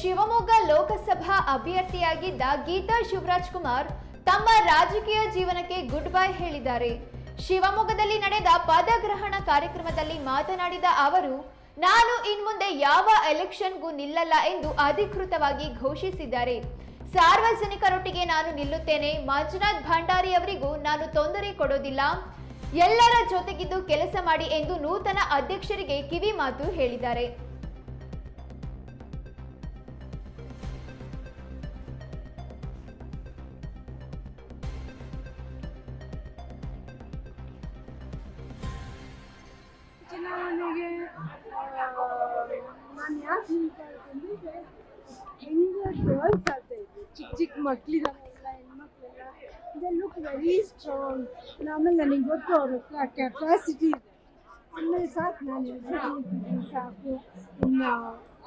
ಶಿವಮೊಗ್ಗ ಲೋಕಸಭಾ ಅಭ್ಯರ್ಥಿಯಾಗಿದ್ದ ಗೀತಾ ಶಿವರಾಜ್ ಕುಮಾರ್ ತಮ್ಮ ರಾಜಕೀಯ ಜೀವನಕ್ಕೆ ಗುಡ್ ಬೈ ಹೇಳಿದ್ದಾರೆ. ಶಿವಮೊಗ್ಗದಲ್ಲಿ ನಡೆದ ಪದಗ್ರಹಣ ಕಾರ್ಯಕ್ರಮದಲ್ಲಿ ಮಾತನಾಡಿದ ಅವರು, ನಾನು ಇನ್ಮುಂದೆ ಯಾವ ಎಲೆಕ್ಷನ್ಗೂ ನಿಲ್ಲಲ್ಲ ಎಂದು ಅಧಿಕೃತವಾಗಿ ಘೋಷಿಸಿದ್ದಾರೆ. ಸಾರ್ವಜನಿಕರೊಟ್ಟಿಗೆ ನಾನು ನಿಲ್ಲುತ್ತೇನೆ. ಮಂಜುನಾಥ್ ಭಂಡಾರಿ ಅವರಿಗೂ ನಾನು ತೊಂದರೆ ಕೊಡೋದಿಲ್ಲ. ಎಲ್ಲರ ಜೊತೆಗಿದ್ದು ಕೆಲಸ ಮಾಡಿ ಎಂದು ನೂತನ ಅಧ್ಯಕ್ಷರಿಗೆ ಕಿವಿ ಮಾತು ಹೇಳಿದ್ದಾರೆ. ಇರ್ತಂದ್ರೆ ಹೆಂಗ ಗರ್ಲ್ಸ್ ಆಗ್ತಾ ಇದ್ವಿ ಚಿಕ್ಕ ಚಿಕ್ಕ ಮಕ್ಳಿದಾರೆಲ್ಲ ಹೆಣ್ಮಕ್ಳೆಲ್ಲ. ದೇ ಲುಕ್ ವೆರಿ ಸ್ಟ್ರಾಂಗ್ ಆಮೇಲೆ ನನಗೆ ಗೊತ್ತು ಅವ್ರ ಕೆಪಾಸಿಟಿ ಇದೆ. ಆಮೇಲೆ ಸಾಕು ನಾನು ಸಾಕು. ಇನ್ನು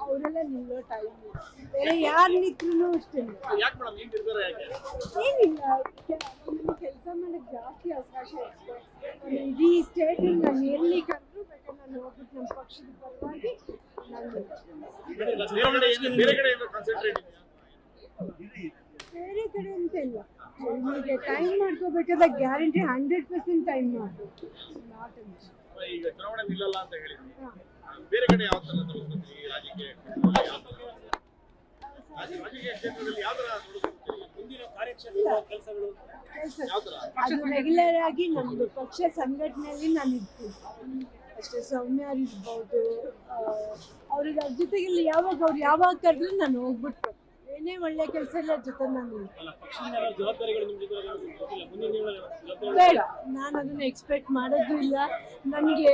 ಅವರೆಲ್ಲ ನಿಲ್ಲೋ ಟೈಮ್ ಬೇರೆ ಯಾರು ನಿಂತ್ರೂ ಅಷ್ಟೇ ಏನಿಲ್ಲ ನಮಗೆ ಕೆಲಸ ಮಾಡಕ್ಕೆ ಜಾಸ್ತಿ ಅವಕಾಶ ನಾನು ಇಡೀ ಸ್ಟೇಟಲ್ಲಿ ನಾನು ಎಲ್ಲಿ ಕಂಡ್ರು ಬೇಕಾದ್ರೆ ನಾನು ಹೋಗ್ಬಿಟ್ಟು ನಮ್ಮ ಪಕ್ಷದ ಪರವಾಗಿ ಬೇರೆ ಕಡೆ ಅಂತ ಇಲ್ಲ. ನಿಮಗೆ ಟೈಮ್ ಮಾಡ್ಕೋಬೇಕಾದ್ರೆ ಗ್ಯಾರಂಟಿ ಹಂಡ್ರೆಡ್ ಪರ್ಸೆಂಟ್ ಟೈಮ್ ಮಾಡಬೇಕು. ನಾಟ್ ಈಗ ಚುನಾವಣೆ ನಿಲ್ಲಲ್ಲ ಅಂತ ಹೇಳಿದ್ವಿ ಬೇರೆ ಕಡೆ ಯಾವ ತರ ನೋಡ್ಕೊತೀರಿ ರಾಜಕೀಯ ರಾಜಕೀಯ ಕ್ಷೇತ್ರದಲ್ಲಿ ಯಾವ ತರ ನೋಡ್ಕೊತೀರಿ ಮುಂದಿನ ಕಾರ್ಯಕ್ಷೇತ್ರ ಕೆಲಸಗಳು ಅದು ರೆಗ್ಯುಲರ್ ಆಗಿ ನಮ್ಮದು ಪಕ್ಷ ಸಂಘಟನೆಯಲ್ಲಿ ನಾನು ಇರ್ತೀನಿ. ಅಷ್ಟೇ ಸೌಮ್ಯ ಇರ್ಬೋದು ಅವ್ರಿಗೆ ಅವ್ರ ಜೊತೆಗೆ ಇಲ್ಲಿ ಯಾವಾಗ ಅವ್ರು ಯಾವಾಗ ಕರೆದ್ರು ನಾನು ಹೋಗ್ಬಿಟ್ಟು ಏನೇ ಒಳ್ಳೆ ಕೆಲಸ ಇಲ್ಲ ಜೊತೆ ನಾನು ಬೇಡ ನಾನು ಅದನ್ನ ಎಕ್ಸ್ಪೆಕ್ಟ್ ಮಾಡೋದು ಇಲ್ಲ. ನನಗೆ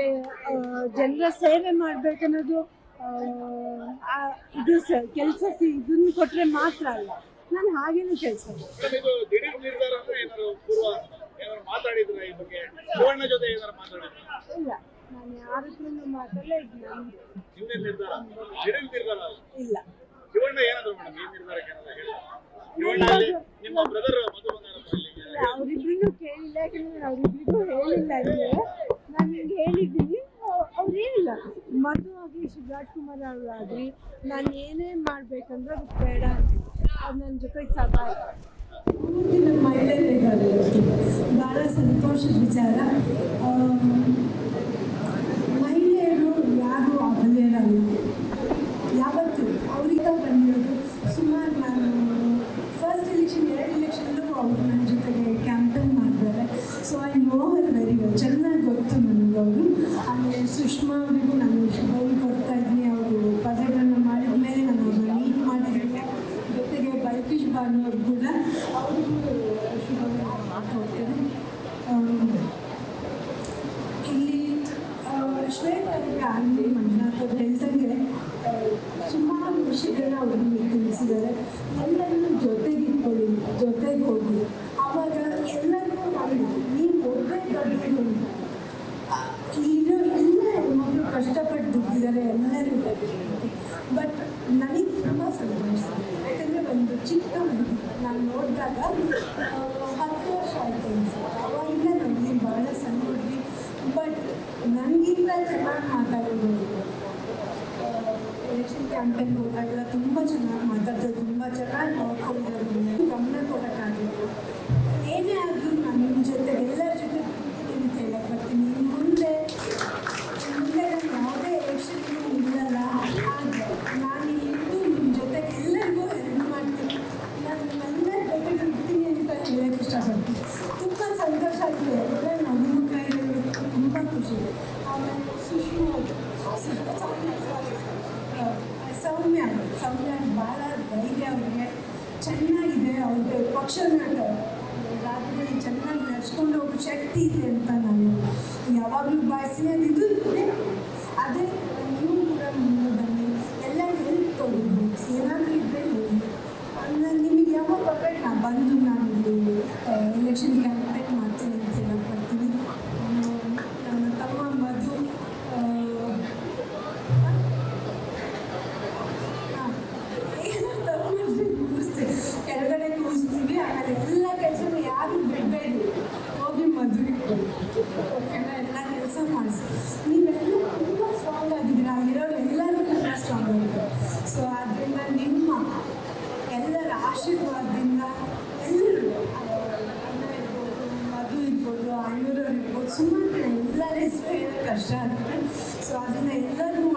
ಜನರ ಸೇವೆ ಮಾಡ್ಬೇಕನ್ನೋದು ಇದು ಕೆಲಸ ಇದನ್ನ ಕೊಟ್ರೆ ಮಾತ್ರ ಅಲ್ಲ. ನಾನು ಹಾಗೇನು ಕೆಲಸ ಇಲ್ಲ. ನಾನು ಇದು ನಿರ್ಧಾರ ನಿರ್ಧಾರ ಅಲ್ಲ ಇಲ್ಲ. ಶಿವಣ್ಣ ಏನಾದ್ರು ಮೇಡಮ್ ಈ ನಿರ್ಧಾರಕ್ಕೆ ಏನಾದ್ರು ಹೇಳಿ? ಶಿವಣ್ಣ ಅಲ್ಲಿ ನಿಮ್ಮ ಬ್ರದರ್ ಇಲ್ಲಿಗೆ ಅವ್ರಿಬ್ರು ಕೇಳಿಲ್ಲ ಯಾಕಂದ್ರೆ ಅವರಿಬ್ರಿಗೂ ಹೇಳಿಲ್ಲ ನಾನು ನಿಮ್ಗೆ ಹೇಳಿದ್ದೀನಿ. ಅವ್ರು ಹೇಳಿಲ್ಲ. ಮಧು ಆಗಲಿ ಶಿವರಾಜ್ ಕುಮಾರ್ ಅವರಾಗಲಿ ನಾನು ಏನೇ ಮಾಡ್ಬೇಕಂದ್ರೆ ಅದು ಬೇಡ ಅಂತ. ಅದು ನನ್ನ ಜೊತೆಗೆ ಸಭಾ ಇವತ್ತಿನ ಮಹಿಳೆಯರಿದ್ದಾರೆ. ಇವತ್ತು ಭಾಳ ಸಂತೋಷದ ವಿಚಾರ. ಆ, ಮಹಿಳೆಯರು ಯಾರು ಅಬಲೆಯರಲ್ಲ ಯಾವತ್ತು ಅವರಿಗೆ ಬಂದಿರೋದು ಸುಮಾರು ನಾನು ಫಸ್ಟ್ ಎಲೆಕ್ಷನ್ ಎರಡು ಅವರು ನನ್ನ ಜೊತೆಗೆ ಕ್ಯಾಂಪೇನ್ ಮಾಡಿದ್ದಾರೆ so I know her very well ಚೆನ್ನಾಗಿ ಗೊತ್ತು ನನಗೆ ಅವರು ಆಮೇಲೆ ಸುಷ್ಮಾ ಅವರಿಗೂ ನಾನು ಶುಭವನ್ನು ಕೊಡ್ತಾ ಇದ್ದೀನಿ ಅವರು ಪದಗಳನ್ನು ಮಾಡಿದ ಮೇಲೆ ನಾನು ಅವ್ರನ್ನ ಮೀಟ್ ಮಾಡಿದ್ದೀನಿ ಜೊತೆಗೆ ಬಲ್ಕೀಶ್ ಬಾನು ಅವ್ರು ಕೂಡ ಅವ್ರಿಗೂ ಶುಭವನ್ನು ಕೊಡ್ತೇನೆ ಆಮ್, ಇಲ್ಲಿ ಆ, ಅವರಿಗೆ ಆನಂದಿ ಮಂಜುನಾಥ್ ಅವ್ರು ಹೇಳ್ದಂಗೆ ಸುಮಾರು ವಿಷಯಗಳನ್ನ ಅವರು ನಿಮಗೆ ತಿಳಿಸಿದ್ದಾರೆ ಎಲ್ಲರನ್ನೂ ಜೊತೆಗಿಟ್ಕೊಳ್ಳಿ ಜೊತೆಗೆ ಹೋಗಿ ಆವಾಗ ಎಲ್ಲರಿಗೂ ನೀವು ಒಬ್ಬರೇ ಆ, ಇಲ್ಲಿರೋ ಎಲ್ಲ ಹೆಣ್ಮಕ್ಳು ಕಷ್ಟಪಟ್ಟು ದುಡ್ದಿದ್ದಾರೆ ಎಲ್ಲರಿಗೂ ಬಟ್ ನನಗೆ ತುಂಬ ಸಂತೋಷ ಯಾಕಂದರೆ ಒಂದು ಚಿಕ್ಕ ನಾನು ನೋಡಿದಾಗ ನನಗಿಂತ ಚೆನ್ನಾಗಿ ಮಾತಾಡೋದು ಎಲೆಕ್ಷನ್ ಕ್ಯಾಂಪೇನ್ ಹೋದಾಗೆಲ್ಲ ತುಂಬ ಚೆನ್ನಾಗಿ ಮಾತಾಡ್ತಾರೆ, ತುಂಬ ಚೆನ್ನಾಗಿ ನೋಡ್ಕೊಂಡಿದ್ದಾರೆ ಗಮನ ಕೊಡೋಕ್ಕಾಗಲಿಲ್ಲ ಏನೇ ಆದರೂ ನಾನು ನಿಮ್ಮ ಜೊತೆ ಎಲ್ಲರ ಜೊತೆ ಕೂತ್ಕೊಂಡು ಅಂತ ಹೇಳಕ್ ಬರ್ತೀನಿ ಇನ್ನು ಮುಂದೆ ಇನ್ನು ಮುಂದೆ ನಾನು ಯಾವುದೇ ಎಲೆಕ್ಷನ್ಗೂ ನಿಲ್ಲಲ್ಲ ಆದರೆ ನಾನು ಇಲ್ಲಿದ್ದು ನಿಮ್ಮ ಜೊತೆಗೆ ಎಲ್ಲರಿಗೂ ಹೆಲ್ಪ್ ಮಾಡ್ತೀನಿ ನಾನು ನಿಮ್ಮೆಲ್ಲರ ಜೊತೆಗೆ ಇರ್ತೀನಿ ಅಂತ ಹೇಳಕ್ಕೆ ಇಷ್ಟಪಡ್ತೀನಿ ತುಂಬ ಸಂತೋಷ ಆಗಿದೆ ಎಲ್ಲ ನಮ್ಮ ಕೈಯಲ್ಲಿ ತುಂಬ ಖುಷಿ ಇದೆ ಆಮೇಲೆ ಸುಷ್ಮಾ ಅವರು, ಸುಷ್ಮಾ ಸೌಮ್ಯ ಆ, ಸೌಮ್ಯ ಅವರು, ಸೌಮ್ಯ ಭಾಳ ಧೈರ್ಯ ಅವರಿಗೆ ಚೆನ್ನಾಗಿದೆ ಅವ್ರಿಗೆ ಪಕ್ಷನ ರಾತ್ರಿ ಚೆನ್ನಾಗಿ ನಡ್ಸ್ಕೊಂಡು ಹೋಗೋ ಶಕ್ತಿ ಇದೆ ಅಂತ ನಾನು ಯಾವಾಗಲೂ ಭಾವಿಸ್ತೀನಿ. ಅದು ಅದೇ ನೀವು ಕೂಡ ಆಶೀರ್ವಾದದಿಂದ ಎಲ್ಲರೂ ಅನ್ನ ಇರ್ಬೋದು ಮಧು ಇರ್ಬೋದು ಅಣ್ಣರವ್ರು ಇರ್ಬೋದು ಸುಮ್ಮನೆ ಎಲ್ಲರ ಹೆಸರು ಕಷ್ಟ ಆಗುತ್ತೆ ಸೊ ಅದನ್ನು ಎಲ್ಲರಿಗೂ